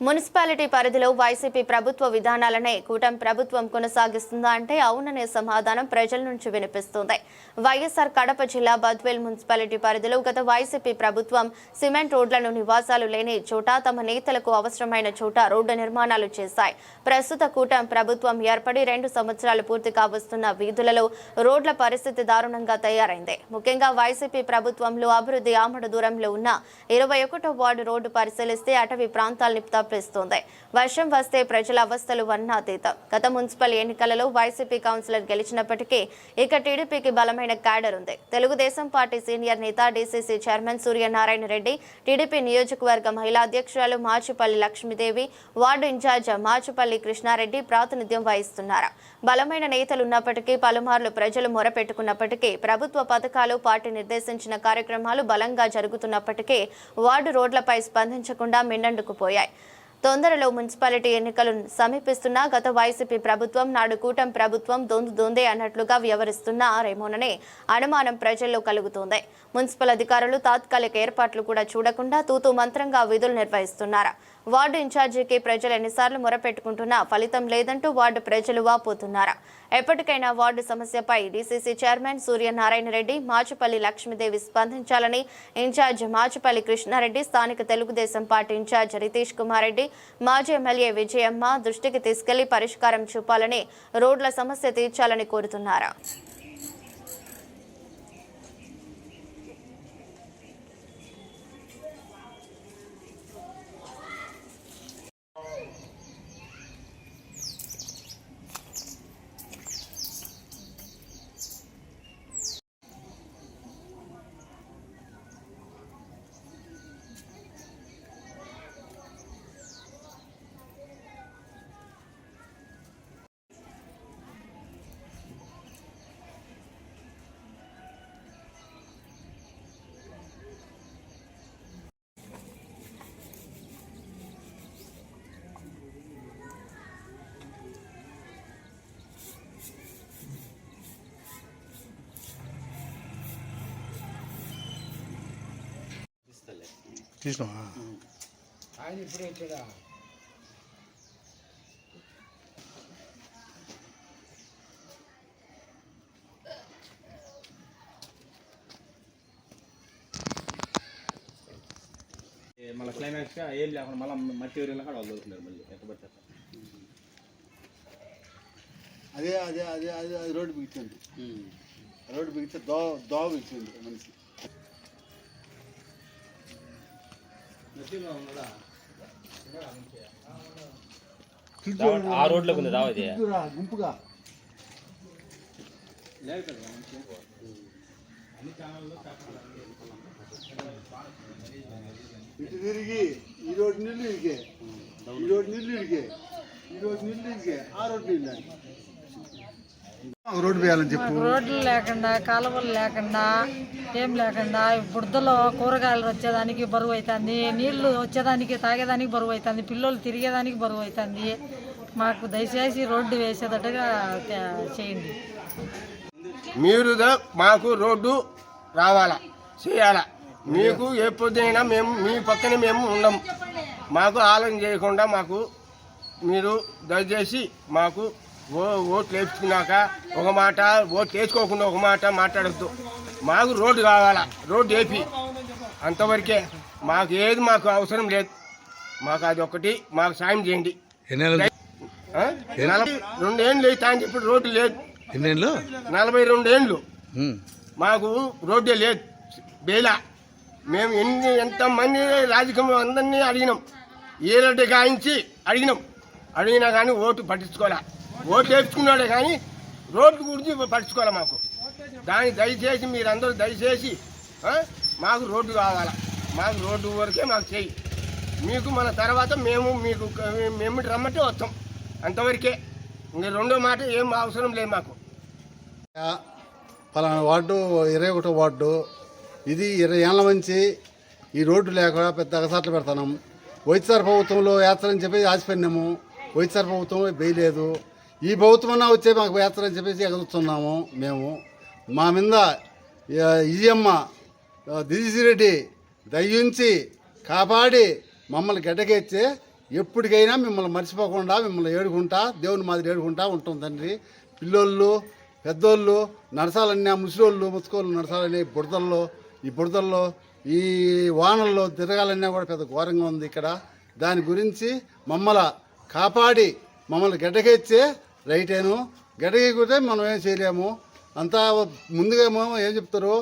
Municipality పరిధిలో YCP ప్రభుత్వ విధానాలనే కూటమి ప్రభుత్వం కొనసాగిస్తుందా అంటే అవుననే సమాధానం ప్రజల నుంచి వినిపిస్తుంది. వైఎస్ఆర్ కడప జిల్లా బద్వేల్ మున్సిపాలిటీ పరిధిలో గత వైసీపీ ప్రభుత్వం సిమెంట్ రోడ్లను నివాసాలు లేని చోట తమ నేతలకు అవసరమైన చోట రోడ్డు నిర్మాణాలు చేశాయి. ప్రస్తుత కూటమి ప్రభుత్వం ఏర్పడి రెండు సంవత్సరాలు పూర్తి కావస్తున్న వీధులలో రోడ్ల పరిస్థితి దారుణంగా తయారైంది. ముఖ్యంగా వైసీపీ ప్రభుత్వంలో అభివృద్ధి ఆమడ దూరంలో ఉన్న ఇరవై ఒకటో వార్డు రోడ్డు పరిశీలిస్తే అటవీ ప్రాంతాల్ని కప్పిస్తోంది వర్షం వస్తే ప్రజల అవస్థలు వర్ణాతీతం గత మున్సిపల్ ఎన్నికలలో వైసీపీ కౌన్సిలర్ గెలిచినప్పటికీ ఇక టీడీపీకి బలమైన క్యాడర్ ఉంది. తెలుగుదేశం పార్టీ సీనియర్ నేత DCC chairman Suryanarayana Reddy TDP నియోజకవర్గ మహిళా అధ్యక్షురాలు మాచిపల్లి లక్ష్మీదేవి వార్డు ఇన్ఛార్జ్ మాచిపల్లి కృష్ణారెడ్డి ప్రాతినిధ్యం వహిస్తున్నారు. బలమైన నేతలు ఉన్నప్పటికీ పలుమార్లు ప్రజలు మొరపెట్టుకున్నప్పటికీ ప్రభుత్వ పథకాలు పార్టీ నిర్దేశించిన కార్యక్రమాలు బలంగా జరుగుతున్నప్పటికీ వార్డు రోడ్లపై స్పందించకుండా మిన్నండుకుపోయాయి తొందరలో మున్సిపాలిటీ ఎన్నికలు సమీపిస్తున్నా గత వైసీపీ ప్రభుత్వం నాడు కూటమి ప్రభుత్వం దొందు దొందే అన్నట్లుగా వ్యవహరిస్తున్నారేమోననే అనుమానం ప్రజల్లో కలుగుతోంది. మున్సిపల్ అధికారులు తాత్కాలిక ఏర్పాట్లు కూడా చూడకుండా తూతూ మంత్రంగా విధులు నిర్వహిస్తున్నారు? వార్డు ఇన్ఛార్జికి ప్రజలు ఎన్నిసార్లు మొరపెట్టుకుంటున్నా ఫలితం లేదంటూ వార్డు ప్రజలు వాపోతున్నారు. ఎప్పటికైనా వార్డు సమస్యపై డీసీసీ చైర్మన్ సూర్యనారాయణ రెడ్డి మాచుపల్లి లక్ష్మీదేవి స్పందించాలని ఇన్ఛార్జ్ మాచుపల్లి కృష్ణారెడ్డి స్థానిక తెలుగుదేశం పార్టీ ఇన్ఛార్జ్ రితీష్ కుమార్ రెడ్డి మాజీ ఎమ్మెల్యే విజయమ్మ దృష్టికి తీసుకెళ్ళి పరిష్కారం చూపాలని రోడ్ల సమస్య తీర్చాలని కోరుతున్నారు. తీసినావా ఆయన ఇప్పుడే వచ్చాడా? మళ్ళీ క్లైమాక్స్గా ఏం లేకుండా మళ్ళీ మట్టి ఏరియాలో కూడా వాళ్ళు దొరుకుతున్నారు మళ్ళీ. అట్లా. అదే అదే అదే అదే అది రోడ్డు బిగించండి రోడ్డు బిగిస్తే దో దోవ బిగించండి మనిషి. ఆ రోడ్లోకి ఉంది దావా ఇది ఇద్దురా, గుంపుగా ఇటు తిరిగి ఈ రోడ్డు నీళ్ళు ఇరికే ఈ రోడ్డు నీళ్ళు ఇరికే ఈ రోడ్డు నీళ్ళు ఇరికే ఆ రోడ్డు నీళ్ళు రోడ్డు వేయాలని చెప్పు. రోడ్లు లేకుండా కాలువలు లేకుండా ఏం లేకుండా బురదలో కూరగాయలు వచ్చేదానికి బరువు అవుతుంది నీళ్ళు వచ్చేదానికి తాగేదానికి బరువు అవుతుంది పిల్లలు తిరిగేదానికి బరువు అవుతుంది మాకు దయచేసి రోడ్డు వేసేటట్టుగా చేయండి. మీరు ద- మాకు రోడ్డు రావాలా చేయాలా? మీకు ఎప్పుడైనా మేము మీ పక్కన మేము ఉండం. మాకు ఆలోచన చేయకుండా మాకు మీరు దయచేసి మాకు ఓ ఓట్లు వేసుకున్నాక ఒక మాట ఓట్లు వేసుకోకుండా ఒక మాట మాట్లాడద్దు. మాకు రోడ్డు కావాలా రోడ్డు వేపి అంతవరకే మాకు ఏది మాకు అవసరం లేదు. మాకు అది ఒకటి మాకు సాయం చేయండి? నలభై రెండేళ్ళు అవుతా అని చెప్పి రోడ్డు లేదు. ఎన్నేళ్ళు నలభై రెండేళ్ళు. మాకు రోడ్డే లేదు. బేలా. మేము ఎన్ని ఎంతమంది రాజకీయం అందరినీ అడిగినాం. ఏ రెడ్డి గాయించి అడిగినాం. అడిగినా కానీ ఓటు పట్టించుకోలే. ఓటు వేసుకున్నాడే కానీ రోడ్డు గురించి పట్టించుకోలే మాకు. దాన్ని దయచేసి మీరందరూ దయచేసి మాకు రోడ్డు కావాలా? మాకు రోడ్డు వరకే మాకు చేయి. మీకు మన తర్వాత మేము మీకు మేము రమ్మంటే వస్తాం. అంతవరకే. ఇంక రెండో మాట ఏం అవసరం లేదు మాకు. పలానా వార్డు ఇరవై ఒకటో వార్డు ఇది ఇరవై ఏళ్ళ నుంచి ఈ రోడ్డు లేకుండా పెద్ద అగసాట్లు పెడతాం వైఎస్ఆర్ ప్రభుత్వంలో యాత్రని చెప్పి ఆశపడినాము. వైఎస్ఆర్ ప్రభుత్వం వేయలేదు ఈ ప్రభుత్వం వచ్చే మాకు యాత్ర అని చెప్పేసి ఎగురుతున్నాము మేము. మా మీద ఇజమ్మ దిజిరెడ్డి దయ్యుంచి కాపాడి మమ్మల్ని గడ్డకెచ్చి ఎప్పటికైనా మిమ్మల్ని మర్చిపోకుండా మిమ్మల్ని ఏడుకుంటా దేవుని మాదిరి ఏడుకుంటా ఉంటాం తండ్రి. పిల్లోళ్ళు పెద్దోళ్ళు నడసాలన్నీ ఆ ముసలోళ్ళు ముసుకోళ్ళు నడసాలని బుడతల్లో ఈ బుడతల్లో ఈ వానల్లో తిరగాలన్నా కూడా పెద్ద ఘోరంగా ఉంది ఇక్కడ. దాని గురించి మమ్మల్ని కాపాడి మమ్మల్ని గడ్డకెచ్చే రైటేను. గడ్డకెక్కితే మనం ఏం చేయలేము. అంతా ముందుగా ఏమో ఏం చెప్తారు?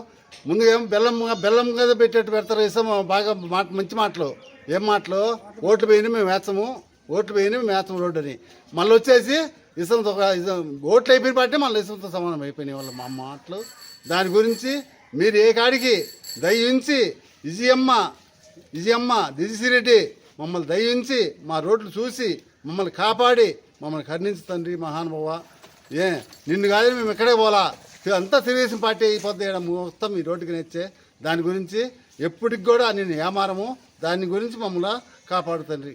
ముందుగా ఏమో బెల్లం బెల్లం కదా పెట్టేట్టు పెడతారు. ఇస్తాము బాగా మాట మంచి మాటలు. ఏం మాటలు? ఓట్లు పోయిన మేము వేస్తాము. ఓట్లు పోయిన మేము వేస్తాము రోడ్డు అని మళ్ళీ వచ్చేసి ఇసంతో ఇసం ఓట్లు అయిపోయిన పాటే మళ్ళీ ఇసంతో సమానం అయిపోయినాయి వాళ్ళు మా మాటలు. దాని గురించి మీరు ఏ కాడికి దయించి విజయమ్మ విజయమ్మ దిజిసిరెడ్డి మమ్మల్ని దయించి మా రోడ్లు చూసి మమ్మల్ని కాపాడి మమ్మల్ని కరుణించు తండ్రి మహానుభావ. ఏ నిన్ను కాదు మేము ఎక్కడే పోలా అంతా తెలుగుదేశం పార్టీ అయిపోద్ది ఈడ మొత్తం ఈ రోడ్డుకి నెచ్చే దాని గురించి ఎప్పటికి కూడా నేను ఏమారము? దాని గురించి మమ్మల్ని కాపాడు తండ్రి.